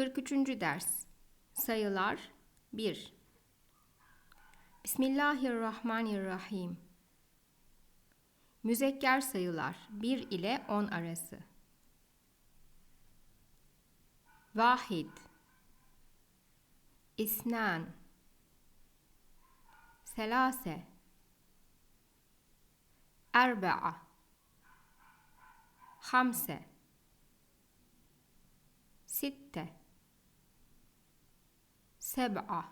43. ders. Sayılar 1 Bismillahirrahmanirrahim. Müzekker sayılar 1 ile 10 arası. Vahid. İsnan. Selase. Erba'a. Hamse. Sitte Seb'a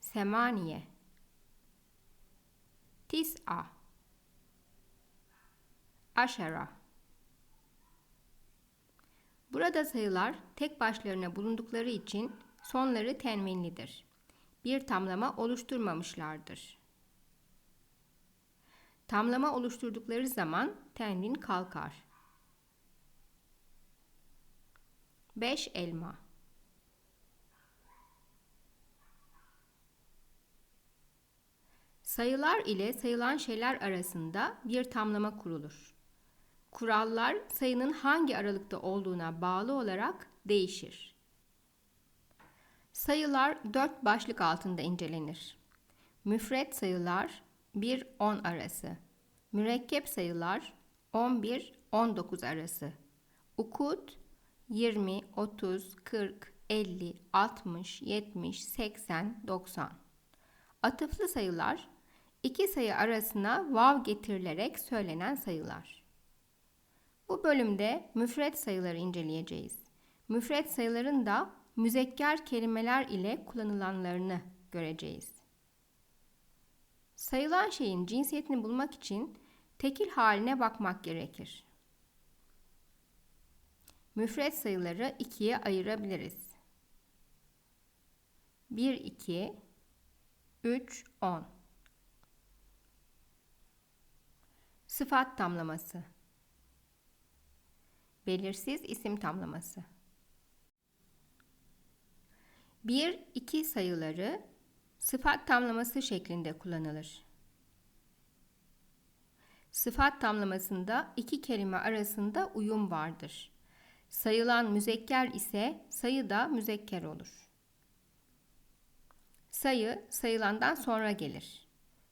Semaniye Tis'a Aşera Burada sayılar tek başlarına bulundukları için sonları tenvinlidir. Bir tamlama oluşturmamışlardır. Tamlama oluşturdukları zaman tenvin kalkar. 5 elma Sayılar ile sayılan şeyler arasında bir tamlama kurulur. Kurallar sayının hangi aralıkta olduğuna bağlı olarak değişir. Sayılar dört başlık altında incelenir. Müfret sayılar 1-10 arası. Mürekkep sayılar 11-19 arası. Ukut 20, 30, 40, 50, 60, 70, 80, 90. Atıflı sayılar iki sayı arasına vav getirilerek söylenen sayılar. Bu bölümde müfret sayıları inceleyeceğiz. Müfret sayıların da müzekker kelimeler ile kullanılanlarını göreceğiz. Sayılan şeyin cinsiyetini bulmak için tekil haline bakmak gerekir. Müfret sayıları ikiye ayırabiliriz. 1, 2, 3, 10. Sıfat tamlaması. Belirsiz isim tamlaması. 1, 2 sayıları sıfat tamlaması şeklinde kullanılır. Sıfat tamlamasında iki kelime arasında uyum vardır. Sayılan müzekker ise sayı da müzekker olur. Sayı sayılandan sonra gelir.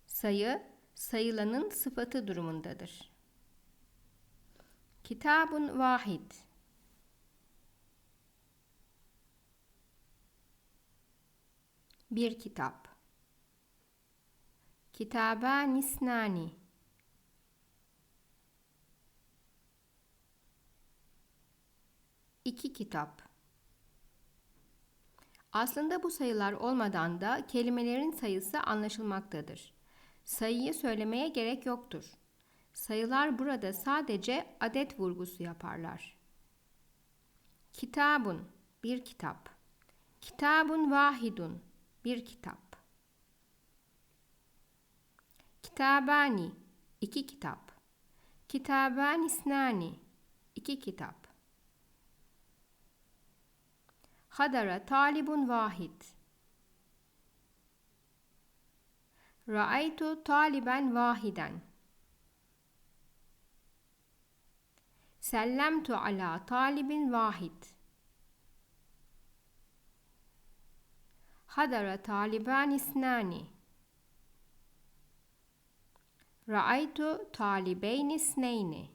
Sayı sayılanın sıfatı durumundadır. Kitabun vahid Bir kitap Kitaban isnani İki kitap Aslında bu sayılar olmadan da kelimelerin sayısı anlaşılmaktadır. Sayıyı söylemeye gerek yoktur. Sayılar burada sadece adet vurgusu yaparlar. Kitabun bir kitap. Kitabun vahidun bir kitap. Kitabani iki kitap. Kitaban isnani iki kitap. Hadara talibun vahid Ra'aytu taliben vahiden. Sellemtu ala talibin vahid. Hadara taliban isnani. Ra'aytu talibeyn isneyni.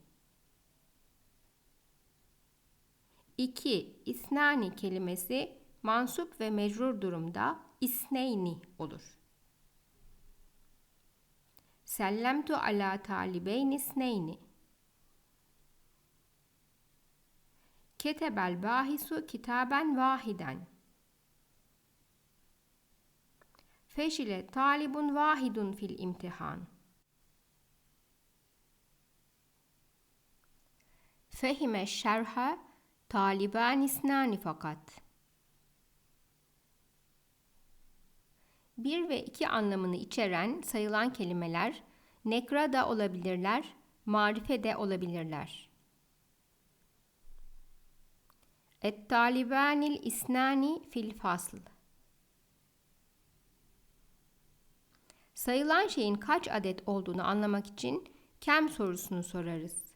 İki, isnani kelimesi mansup ve mecrur durumda isneyni olur. Sellemtu ala talibeyn isneyni. Ketebel bahisu kitaben vahiden. Feşile talibun vahidun fil imtihan. Fehime şerha taliban isnani fakat. Bir ve iki anlamını içeren sayılan kelimeler nekra da olabilirler, marife de olabilirler. Et-talibanil isnani fil fasl. Sayılan şeyin kaç adet olduğunu anlamak için kem sorusunu sorarız.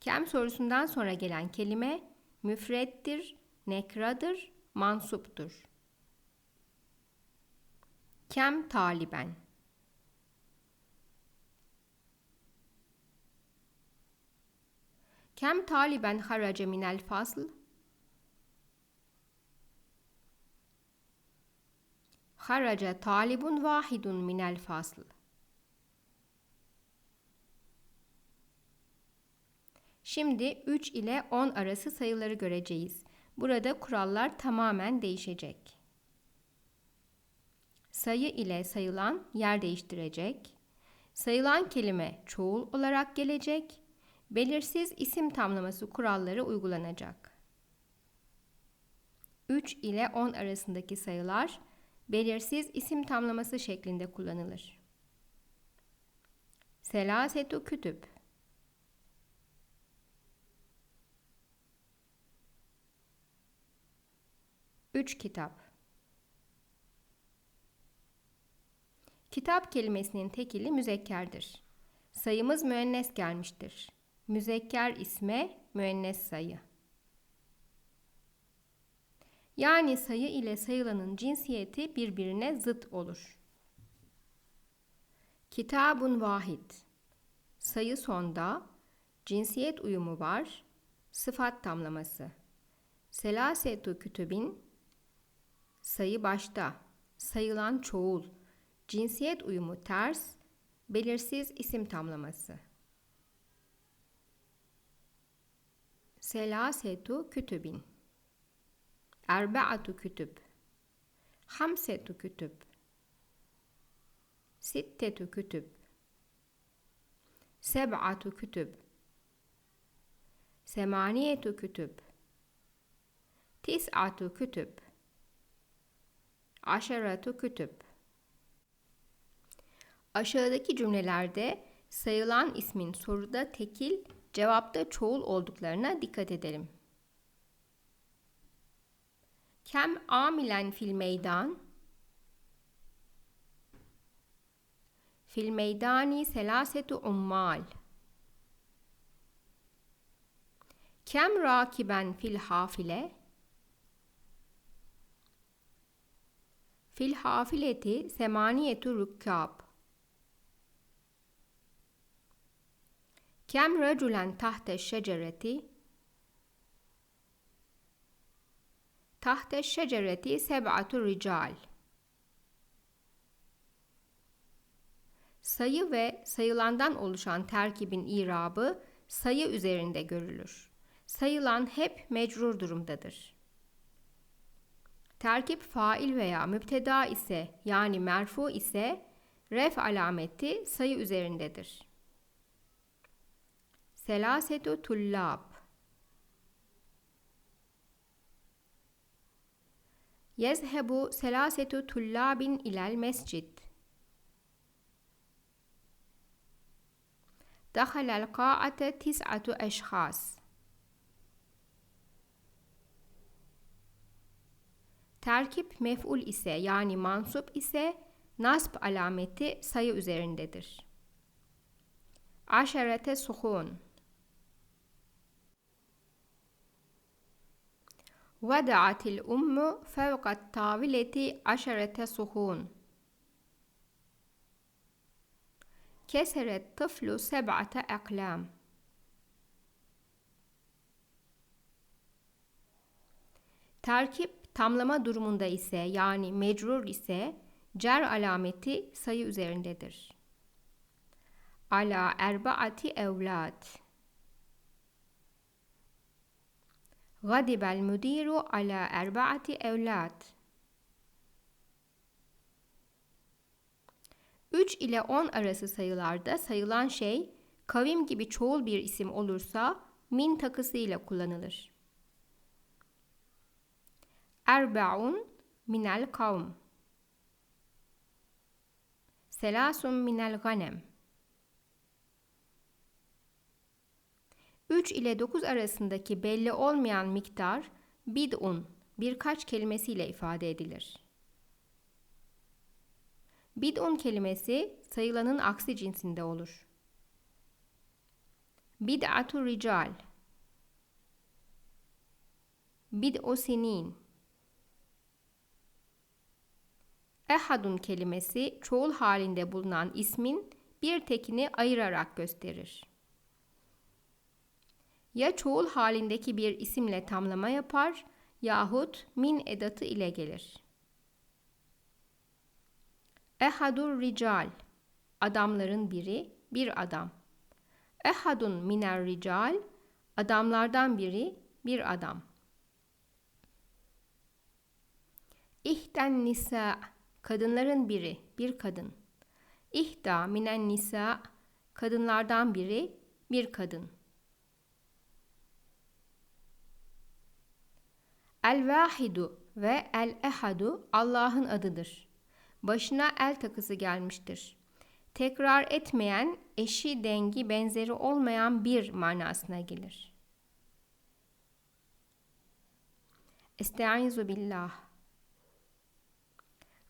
Kem sorusundan sonra gelen kelime müfrettir, nekradır, mansuptur. Kem taliben. Kem taliben harace minel fasl? Haraca talibun vahidun minel fasl. Şimdi 3 ile 10 arası sayıları göreceğiz. Burada kurallar tamamen değişecek. Sayı ile sayılan yer değiştirecek. Sayılan kelime çoğul olarak gelecek. Belirsiz isim tamlaması kuralları uygulanacak. 3 ile 10 arasındaki sayılar belirsiz isim tamlaması şeklinde kullanılır. Selasetu kütüb 3 kitap. Kitap kelimesinin tekili müzekkerdir. Sayımız müennes gelmiştir. Müzekker isme müennes sayı. Yani sayı ile sayılanın cinsiyeti birbirine zıt olur. Kitabun vahid. Sayı sonda, cinsiyet uyumu var, sıfat tamlaması. Selasetu kütübin sayı başta, sayılan çoğul, cinsiyet uyumu ters, belirsiz isim tamlaması. Selasetu kütübin. Erbe'atu kütüb. Hamsetu kütüb. Sittetu kütüb. Seb'atu kütüb. Semaniyetu kütüb. Tis'atu kütüb. Aşeratu kütüb. Aşağıdaki cümlelerde sayılan ismin soruda tekil, cevapta çoğul olduklarına dikkat edelim. Kem amilen fil meydan? Fil meydani selasetu ummal. Kem rakiben fil hafile? Fil hafileti semaniyetu rukkab. Kem raculen tahte şecereti? Tahte şecereti seb'atu rical. Sayı ve sayılandan oluşan terkibin irabı sayı üzerinde görülür. Sayılan hep mecrur durumdadır. Terkip fail veya müpteda ise yani merfu ise ref alameti sayı üzerindedir. Selasetu tullab Yezhebu selasetu tullabin ilel mescid دخل القاعة تسعة أشخاص Terkip mef'ul ise yani mansup ise nasb alameti sayı üzerindedir. Aşerete suhun وضعت الأم فوق الطاولة عشرة صحون كسر الطفل سبعة أقلام Terkip Tamlama durumunda ise yani mecrur ise cer alameti sayı üzerindedir. Ala erbaati evlad. Gadibel müdiru ala erbaati evlad. 3 ile 10 arası sayılarda sayılan şey kavim gibi çoğul bir isim olursa min takısı ile kullanılır. Erbe'un minel kavm. Selasun minel ganem. 3 ile 9 arasındaki belli olmayan miktar bid'un birkaç kelimesiyle ifade edilir. Bid'un kelimesi sayılanın aksi cinsinde olur. Bid'atu rical Bid'u sinin Ehadun kelimesi çoğul halinde bulunan ismin bir tekini ayırarak gösterir. Ya çoğul halindeki bir isimle tamlama yapar yahut min edatı ile gelir. Ehadur rical adamların biri bir adam. Ehadun miner rical adamlardan biri bir adam. İhten nisa kadınların biri bir kadın. İhda minen nisa kadınlardan biri bir kadın. El vahidu ve el ehadu Allah'ın adıdır. Başına el takısı gelmiştir. Tekrar etmeyen, eşi, dengi, benzeri olmayan bir manasına gelir. Estaizu billah.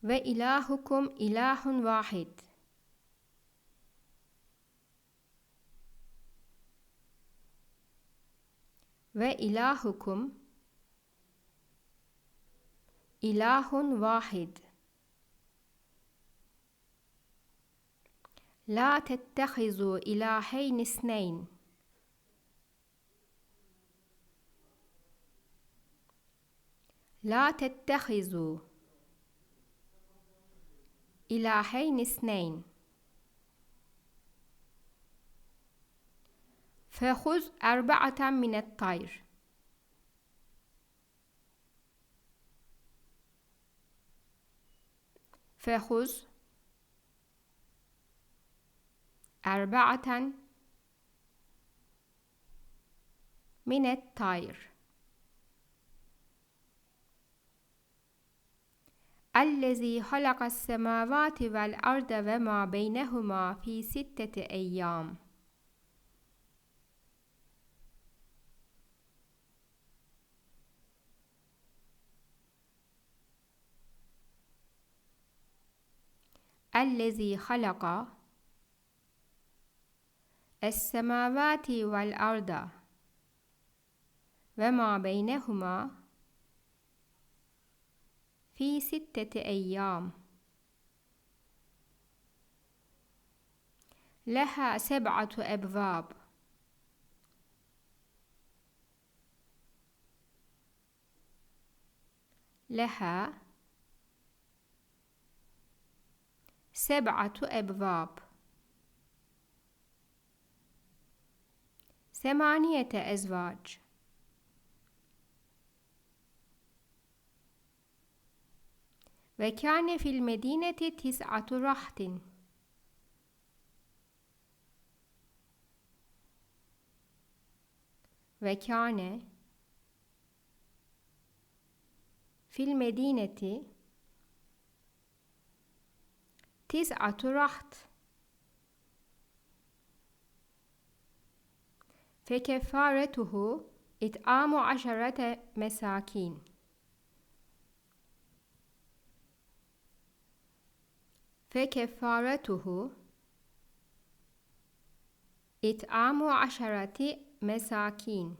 Ve ilahukum ilahun vahid. Ve ilahukum إله واحد. لا تتخذوا إلهين اثنين. لا تتخذوا إلهين اثنين. فخذ أربعة من الطير. فخذ أربعة من الطير. الذي خلق السماوات والأرض وما بينهما في ستة أيام. الذي خلق السماوات والأرض وما بينهما في ستة أيام. لها سبعة أبواب. لها سبعة أبواب. ثمانية أزواج. وكان في المدينة تسعة رهط. وكان في المدينة تسعة رهط فكفارته إطعام عشرة مساكين فكفارته إطعام عشرة مساكين